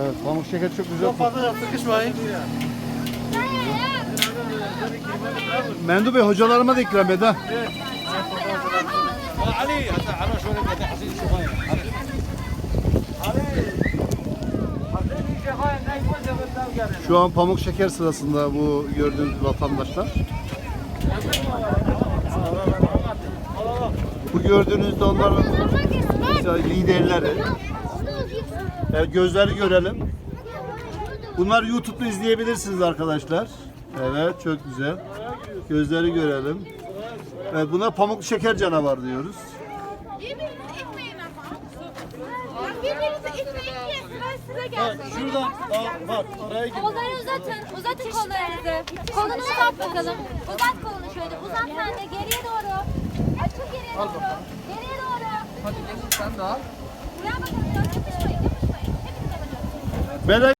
Evet, pamuk şeker çok güzel. Çok fazla sıkışmayın. Mendu Bey hocalarıma da ikram ed ha. Ali, şu. Şu an pamuk şeker sırasında bu gördüğünüz vatandaşlar. Bu gördüğünüz de onların mesela liderleri. Evet, gözleri görelim. Bunlar YouTube'da izleyebilirsiniz arkadaşlar. Evet çok güzel. Gözleri görelim. Evet, buna pamuk şeker canavar diyoruz. Gelsin. Şuradan aa, bak araya gir. Kolları uzatın. Uzatın kollarınızı. Kolunu uzat bakalım. Uzat kolunu şöyle. Uzat sen de geriye doğru. Açıl geriye doğru. Geriye Hadi sen de al. Buraya bakalım. Yapışmayın. Yapışmayın. Hepiniz. Melek